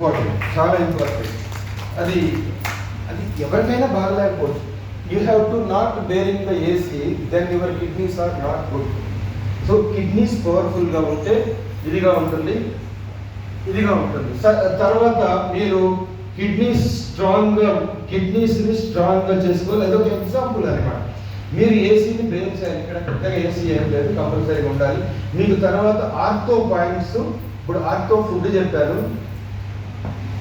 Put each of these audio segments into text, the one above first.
Important చాలా important అది అది ఎవరికైనా బాగలేకపోవచ్చు. You have to not bearing the AC then your kidneys are not good so kidneys పవర్ఫుల్గా ఉంటే ఇదిగా ఉంటుంది ఇదిగా ఉంటుంది. తర్వాత మీరు కిడ్నీస్ స్ట్రాంగ్గా కిడ్నీస్ని స్ట్రాంగ్గా చేసుకోవాలి. అదొక ఎగ్జాంపుల్ అనమాట మీరు ఏసీని బేర్ చేయాలి. ఇక్కడ పెద్దగా ఏసీ ఏం లేదు కంపల్సరీగా ఉండాలి. మీకు తర్వాత ఆర్థో పాయింట్స్ ఇప్పుడు ఆర్థో ఫుడ్ చెప్పారు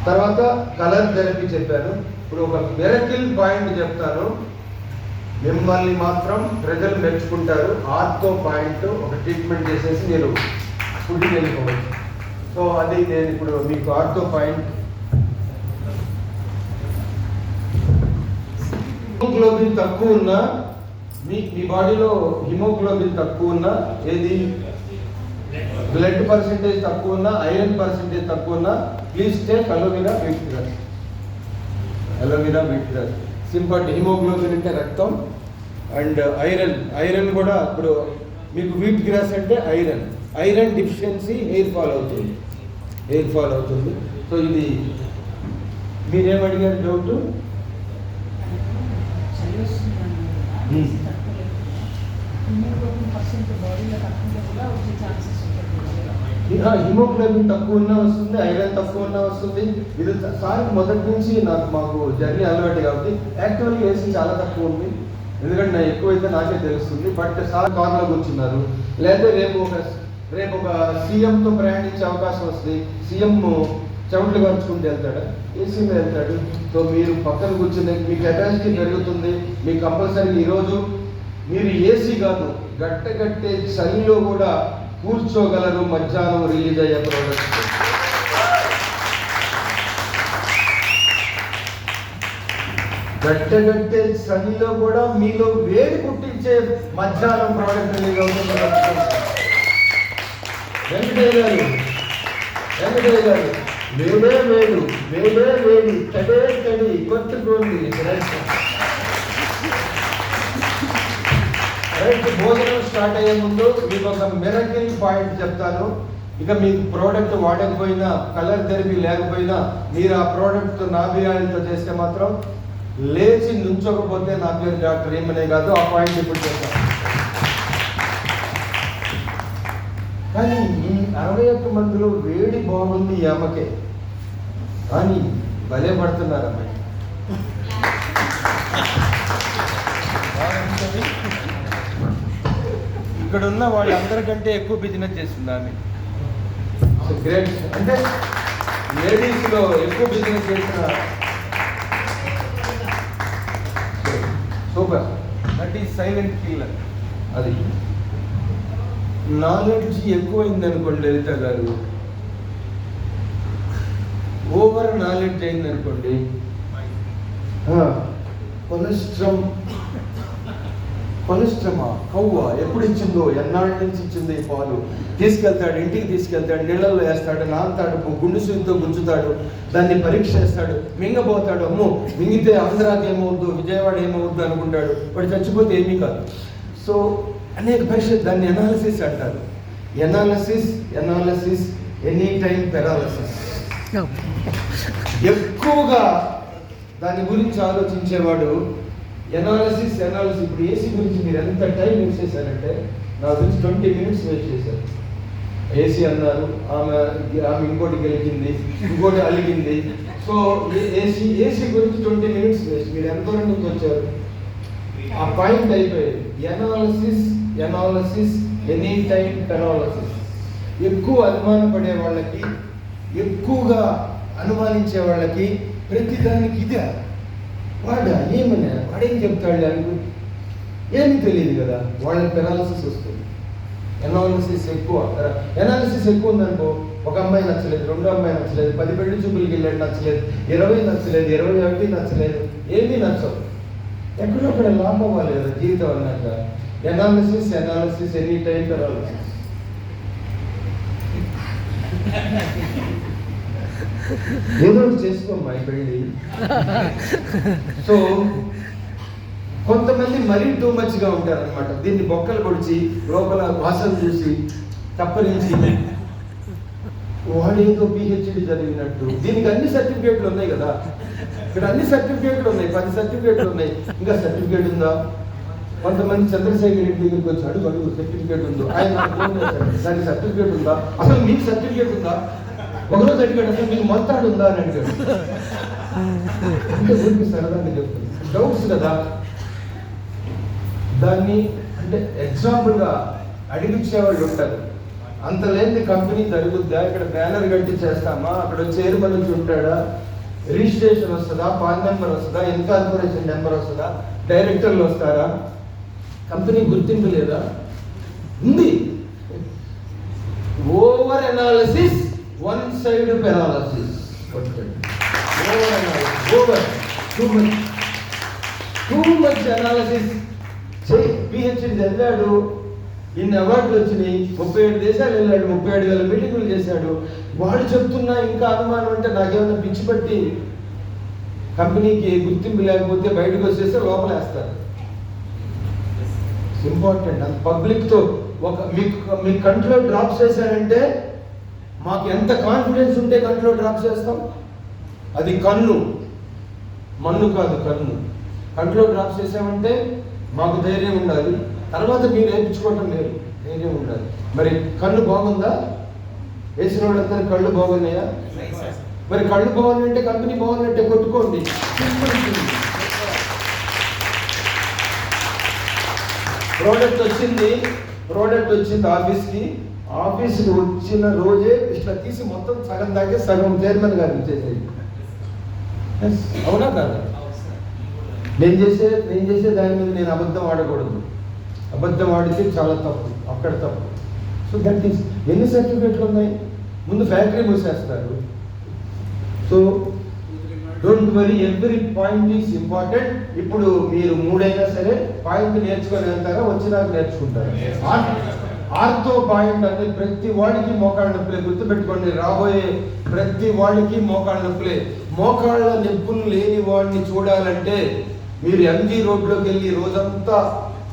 తర్వాత కలర్ థెరపీ చెప్పాను. ఇప్పుడు ఒక మెరకిల్ పాయింట్ చెప్తాను. మిమ్మల్ని మాత్రం ప్రజలు మెచ్చుకుంటారు. ఆర్తో పాయింట్ ఒక ట్రీట్మెంట్ చేసేసి నేను ఫుడ్ వెళ్ళిపోవచ్చు సో అది నేను ఇప్పుడు మీకు ఆర్తో పాయింట్ హిమోగ్లోబిన్ తక్కువ ఉన్నా మీ మీ బాడీలో హిమోగ్లోబిన్ తక్కువ ఉన్నా ఏది బ్లడ్ పర్సెంటేజ్ తక్కువ ఉన్నా ఐరన్ పర్సెంటేజ్ తక్కువ ఉన్నా please take aloe vera wheat grass aloe vera wheat grass simple haemoglobin అంటే రక్తం. అండ్ ఐరన్ ఐరన్ కూడా ఇప్పుడు మీకు వీట్ గ్రాస్ అంటే iron iron deficiency hair fall అవుతుంది. హెయిర్ ఫాల్ అవుతుంది. సో ఇది మీరేం అడిగారు డౌట్ Hmm. హిమోగ్లోబిన్ తక్కువ ఉన్నా వస్తుంది ఐరన్ తక్కువ ఉన్నా వస్తుంది. ఇది సార్ మొదటి నుంచి నాకు మాకు జర్నీ అలవాటు కాబట్టి యాక్చువల్గా ఏసీ చాలా తక్కువ ఉంది. ఎందుకంటే నా ఎక్కువైతే నాకే తెలుస్తుంది. బట్ సార్ కార్లో కూర్చున్నారు లేదా రేపు ఒక రేపు ఒక సీఎంతో ప్రయాణించే అవకాశం వస్తుంది సీఎం చెమటలు ఖర్చుకుంటూ వెళ్తాడు? ఏసీలో వెళ్తాడు. సో మీరు పక్కన కూర్చుని మీ కెపాసిటీ పెరుగుతుంది. మీకు కంపల్సరీ ఈరోజు మీరు ఏసీ కాదు గట్టగట్టే చలిలో కూడా కూర్చోగలరు మధ్యాహ్నం రిలీజ్ అయ్యే ప్రోడక్ట్స్ గట్టగట్టే చలిలో కూడా మీలో వేడి పుట్టించే మధ్యాహ్నం ప్రోడక్ట్ రిలీజ్ అవుతుంది వెంకటయ్య గారు వెంకటయ్య గారు వేడే వేడు వేడే వేడి తడే తడి కొట్టుకోండి. రైట్ భోజనం స్టార్ట్ అయ్యే ముందు మీకు ఒక మిరకిల్ పాయింట్ చెప్తాను. ఇక మీకు ప్రోడక్ట్ వాడకపోయినా కలర్ థెరపీ లేకపోయినా మీరు ఆ ప్రోడక్ట్ నాభియాలతో చేస్తే మాత్రం లేచి నుంచోకపోతే నా పేరు డాక్టర్ ఏమనే కాదు ఆ పాయింట్ ఇప్పుడు చెప్తాను. కానీ ఈ అరవై ఒక్క మందిలో వేడి బాగుంది ఈ కానీ భలే పడుతున్నారు అమ్మాయి ఇక్కడ ఉన్న వాళ్ళందరికంటే ఎక్కువ బిజినెస్ చేస్తుంది ఆమె? గ్రేట్ అంటే లేడీస్లో ఎక్కువ బిజినెస్ చేసిన super. That is silent killer అది. నాలెడ్జ్ ఎక్కువైంది అనుకోండి లలిత గారు. ఓవర్ నాలెడ్జ్ అయింది అనుకోండి కొలెస్ట్రమ్ కొలెస్ట్రమా కవ్వ ఎప్పుడు ఇచ్చిందో ఎన్నాళ్ళ నుంచి ఇచ్చింది ఈ పాలు. తీసుకెళ్తాడు ఇంటికి తీసుకెళ్తాడు నీళ్ళల్లో వేస్తాడు నాంతాడు గుండు సూదితో గుంజుతాడు దాన్ని పరీక్ష చేస్తాడు మింగబోతాడు అమ్మో మింగితే ఆంధ్రాకి ఏమవుద్దు విజయవాడ ఏమవుద్దు అనుకుంటాడు. వాడు చచ్చిపోతే ఏమీ కాదు. సో అనేక పరీక్ష దాన్ని ఎనాలిసిస్ అంటారు. Analysis analysis any time paralysis ఎక్కువగా దాని గురించి ఆలోచించేవాడు ఎనాలిసిస్ ఎనాలిసిస్ ఇప్పుడు ఏసీ గురించి మీరు ఎంత టైం యూజ్ చేశారంటే నా గురించి ట్వంటీ మినిట్స్ వేస్ట్ చేశారు. ఏసీ అన్నారు ఆమె ఆమె ఇంకోటి గెలిచింది ఇంకోటి అలిగింది. సో ఏసీ ఏసీ గురించి ట్వంటీ మినిట్స్ వేస్ట్ మీరు ఎంత నుంచి వచ్చారు? ఆ పాయింట్ అయిపోయింది. Analysis analysis any time paralysis ఎక్కువ అనుమానపడే వాళ్ళకి ఎక్కువగా అనుమానించే వాళ్ళకి ప్రతిదానికి ఇదే. వాడా ఏమన్నా వాడేం చెప్తాడు దాని గురించి? ఏమీ తెలియదు కదా. వాళ్ళకి పెనాలిసిస్ వస్తుంది. ఎనాలిసిస్ ఎక్కువ. ఎనాలిసిస్ ఎక్కువ ఉందనుకో ఒక అమ్మాయి నచ్చలేదు రెండో అమ్మాయి నచ్చలేదు పది పెళ్ళి చూపులకి వెళ్ళాడు నచ్చలేదు ఇరవై నచ్చలేదు ఇరవై ఒకటి నచ్చలేదు ఏమీ నచ్చవు. ఎక్కడో అక్కడ లాభం అవ్వాలి కదా జీవితం అన్నాక. Analysis analysis any time paralysis ఏదో ఒకటి చేసుకోమ్మా అయిపోయింది సో కొంతమంది మరీ టూ మచ్గా ఉంటారనమాట దీన్ని బొక్కలు పొడిచి లోపల వాసన చూసి తప్పనించి. వాడు ఏదో పిహెచ్డి చదివినట్టు. దీనికి అన్ని సర్టిఫికేట్లు ఉన్నాయి కదా. ఇక్కడ అన్ని సర్టిఫికేట్లు ఉన్నాయి. పది సర్టిఫికేట్లు ఉన్నాయి. ఇంకా సర్టిఫికేట్ ఉందా? కొంతమంది చంద్రశేఖర్ రెడ్డి దగ్గరికి వచ్చి అడుగు అడుగు సర్టిఫికేట్ ఉందో. ఆయన దానికి సర్టిఫికేట్ ఉందా? అసలు మీకు సర్టిఫికేట్ ఉందా? ఒకరోజు అడిగాడు అసలు మీకు మొత్తాడు ఉందా? అని అడిగాడు. అంటే ఊరికి సరదాగా చెప్తుంది డౌట్స్ కదా. దాన్ని అంటే ఎగ్జాంపుల్గా అడిగించేవాళ్ళు ఉంటారు. అంత లేని కంపెనీ జరుగుద్దా? ఇక్కడ బ్యానర్ కట్టి చేస్తామా? అక్కడ చైర్మన్ నుంచి ఉంటాడా? రిజిస్ట్రేషన్ వస్తుందా? పాన్ నెంబర్ వస్తుందా? ఇన్కార్పొరేషన్ నెంబర్ వస్తుందా? డైరెక్టర్లు వస్తారా? కంపెనీ గుర్తింపు లేదా? ఉంది. Over analysis one side paralysis over too much too much PhD చదివాడు ఇన్ని అవార్డులు వచ్చినాయి. ముప్పై ఏడు దేశాలు వెళ్ళాడు. ముప్పై ఏడు వేల మీటింగులు చేశాడు. వాడు చెప్తున్నా ఇంకా అనుమానం అంటే నాకేమైనా పిచ్చి పట్టి కంపెనీకి గుర్తింపు లేకపోతే బయటకు వచ్చేస్తే లోపలేస్తారు ఇంపార్టెంట్ అది పబ్లిక్తో ఒక మీకు మీ కంట్లో డ్రాప్ చేశారంటే మాకు ఎంత కాన్ఫిడెన్స్ ఉంటే కంట్లో డ్రాప్ చేస్తాం అది కన్ను. మన్ను కాదు కన్ను. కంట్లో డ్రాప్ చేసామంటే మాకు ధైర్యం ఉండాలి. తర్వాత మీరు నేర్పించుకోవటం లేదు. ధైర్యం ఉండాలి. మరి కన్ను బాగుందా? వేసిన వాళ్ళందరూ కళ్ళు బాగున్నాయా? మరి కళ్ళు బాగున్నాయంటే కంపెనీ బాగున్నట్టే కొట్టుకోండి. ప్రోడక్ట్ వచ్చింది. ప్రోడక్ట్ వచ్చింది ఆఫీస్కి ఆఫీస్కి వచ్చిన రోజే ఇట్లా తీసి మొత్తం సగం దాకే సగం చైర్మన్ గారు ఇచ్చేసేది అవునా కాదా? నేను చేసే నేను చేసే దాని మీద నేను అబద్ధం ఆడకూడదు. అబద్ధం ఆడితే చాలా తప్పు అక్కడ తప్పు. సో దట్ ఈస్ ఎన్ని సర్టిఫికేట్లు ఉన్నాయి? ముందు factory మూసేస్తారు. So don't worry every point is important ఇప్పుడు మీరు మూడైనా సరే పాయింట్ నేర్చుకొని వెళ్తారా వచ్చినాక నేర్చుకుంటారు? ఆర్థో పాయింట్ అనేది ప్రతి వాడికి మోకాళ్ళ నొప్పులే. గుర్తుపెట్టుకోండి రాబోయే ప్రతి వాడికి మోకాళ్ళ నొప్పులే. మోకాళ్ళ నొప్పులు లేని వాడిని చూడాలంటే మీరు ఎంజీ రోడ్లోకి వెళ్ళి రోజంతా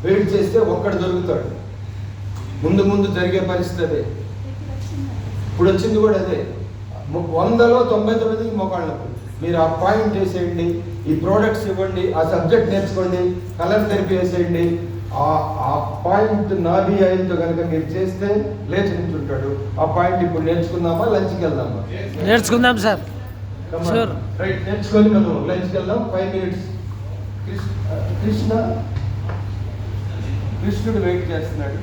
వెయిట్ చేస్తే ఒక్కడు దొరుకుతాడు. ముందు ముందు జరిగే పరిస్థితి అదే. ఇప్పుడు వచ్చింది కూడా అదే. వందలో తొంభై తొమ్మిదికి మోకాళ్ళ నొప్పులు. మీరు ఆ పాయింట్ వేసేయండి ఈ ప్రోడక్ట్స్ ఇవ్వండి ఆ సబ్జెక్ట్ నేర్చుకోండి కలర్ థెరపీ వేసేయండి ఆ ఆ పాయింట్ నాభి ఆయిల్తో కనుక మీరు చేస్తే లేచి నించుంటాడు ఆ పాయింట్ ఇప్పుడు నేర్చుకుందామా లంచ్కి వెళ్దామా? నేర్చుకుందాం సార్. రైట్ నేర్చుకొని మనం లంచ్కి వెళ్దాం. Five minutes Krishna. కృష్ణుడు వెయిట్ చేస్తున్నాడు.